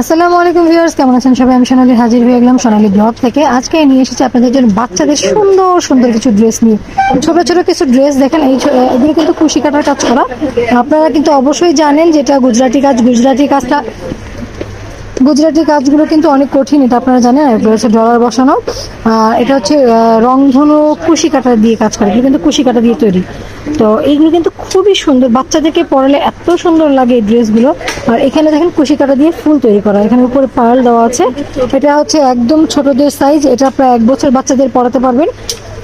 আসসালামু আলাইকুম ভিউয়ার্স, কেমন আছেন সবাই? আমি সোনালি হাজির হয়ে গেলাম সোনালি ব্লগ থেকে। আজকে নিয়ে এসেছি আপনাদের জন্য বাচ্চাদের সুন্দর সুন্দর কিছু ড্রেস নিয়ে। ছোট ছোট কিছু ড্রেস দেখেন, এই এগুলো কিন্তু খুশি কাটার কাজ করা। আপনারা কিন্তু অবশ্যই জানেন যেটা গুজরাটি কাজ, গুজরাটি কাজটা গুজরাটি কাজগুলো কিন্তু অনেক কঠিন, এটা আপনারা জানেন হচ্ছে ডলার বসানো। এটা হচ্ছে রংধনু কুশি কাটা দিয়ে কাজ করে কিন্তু কুশি কাটা দিয়ে তৈরি। তো এইগুলো কিন্তু খুবই সুন্দর, বাচ্চাদেরকে পড়ালে এত সুন্দর লাগে এই ড্রেসগুলো। আর এখানে দেখেন কুশি কাটা দিয়ে ফুল তৈরি করা, এখানে উপরে পার্ল দেওয়া আছে। এটা হচ্ছে একদম ছোটদের সাইজ এটা প্রায় এক বছর বাচ্চাদের পড়াতে পারবেন।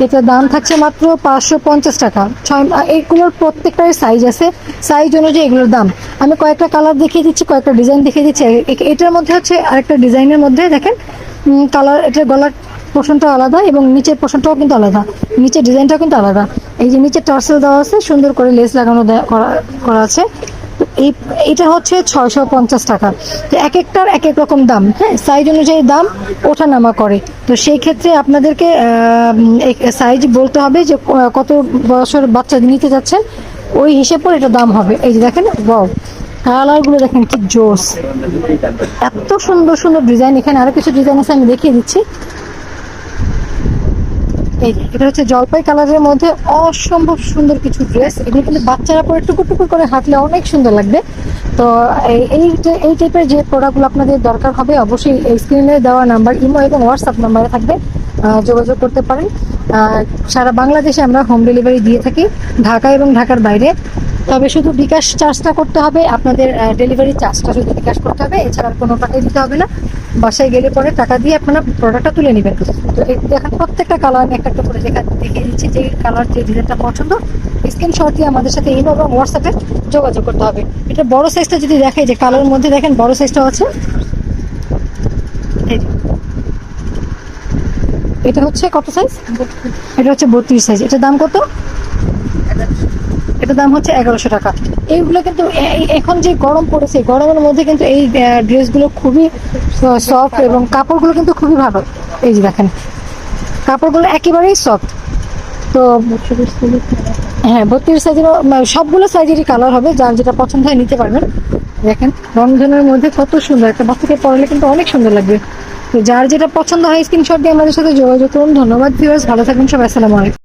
এটার দাম থাকছে মাত্র পাঁচশো পঞ্চাশ টাকা। ছয় আহ, এইগুলোর প্রত্যেকটার সাইজ আছে। সাইজ অনুযায়ী এগুলোর দাম। আমি কয়েকটা কালার দেখিয়ে দিচ্ছি কয়েকটা ডিজাইন দেখিয়ে দিচ্ছি। এটার মধ্যে হচ্ছে আরেকটা ডিজাইনের মধ্যে দেখেন কালার এটার গলার পোষণটা আলাদা এবং নিচের পোষণটাও কিন্তু আলাদা। নিচের ডিজাইনটাও কিন্তু আলাদা। এই যে নিচে টার্সেল দেওয়া আছে সুন্দর করে লেস লাগানো করা আছে। এই, এটা হচ্ছে ছয়শো পঞ্চাশ টাকা। তো এক একটার এক এক রকম দাম হ্যাঁ? সাইজ অনুযায়ী দাম ওঠানামা করে। তো সেই ক্ষেত্রে আপনাদেরকে সাইজ বলতে হবে যে কত বছর বাচ্চা নিতে যাচ্ছেন, ওই হিসেব করে এটা দাম হবে। এই যে দেখেন ওয়াও কালারগুলো দেখেন কি জোস। এত সুন্দর সুন্দর ডিজাইন এখানে আরও কিছু ডিজাইন আছে, আমি দেখিয়ে দিচ্ছি। এটা হচ্ছে জলপাই কালারের মধ্যে অসম্ভব সুন্দর কিছু ড্রেস এগুলো কিন্তু বাচ্চারা পরে টুকুর টুকুর করে হাঁটলে অনেক সুন্দর লাগবে। তো, এই- এই টাইপের যে প্রোডাক্টগুলো আপনাদের দরকার হবে, অবশ্যই এই স্ক্রিনে দেওয়া নাম্বার ইমো এবং হোয়াটসঅ্যাপ নাম্বারে থাকবে। যোগাযোগ করতে পারেন। সারা বাংলাদেশে আমরা হোম ডেলিভারি দিয়ে থাকি। ঢাকা এবং ঢাকার বাইরে। তবে শুধু বিকাশ চার্জটা করতে হবে, আপনাদের ডেলিভারি চার্জটা শুধু বিকাশ করতে হবে, এছাড়া কোনো টাকাই দিতে হবে না। বাসায় গেলে পরে টাকা দিয়ে আপনারা প্রোডাক্টটা তুলে নেবেন। তো দেখেন প্রত্যেকটা কালার আমি একটা একটা করে দেখা, দেখিয়ে দিচ্ছি যে কালার যে ডিজাইনটা পছন্দ। স্ক্রিনশট দিয়ে আমাদের সাথে ইমো এবং হোয়াটসঅ্যাপে যোগাযোগ করতে হবে। এটা বড় সাইজটা যদি দেখে, যে কালারের মধ্যে দেখেন বড় সাইজটা আছে। এটা হচ্ছে কত সাইজ এটা হচ্ছে বত্রিশ সাইজ এটার দাম কত? এটার দাম হচ্ছে এগারোশো টাকা। এইগুলো কিন্তু এখন যে গরম পড়েছে গরমের মধ্যে কিন্তু এই ড্রেসগুলো খুবই সফট এবং কাপড়গুলো কিন্তু খুবই ভালো। এই যে দেখেন, কাপড়গুলো একেবারেই সফট তো হ্যাঁ বত্রিশ সাইজের সবগুলো সাইজেরই কালার হবে, যার যেটা পছন্দ হয় নিতে পারবেন। দেখেন রংধনের মধ্যে কত সুন্দর, একটা বাচ্চাকে পরলে কিন্তু অনেক সুন্দর লাগবে। তো যার যেটা পছন্দ হয় স্ক্রিনশট দিয়ে আমাদের সাথে যোগাযোগ করুন। ধন্যবাদ ভিউয়ার্স ভালো থাকবেন, সবাই। আসসালামু আলাইকুম।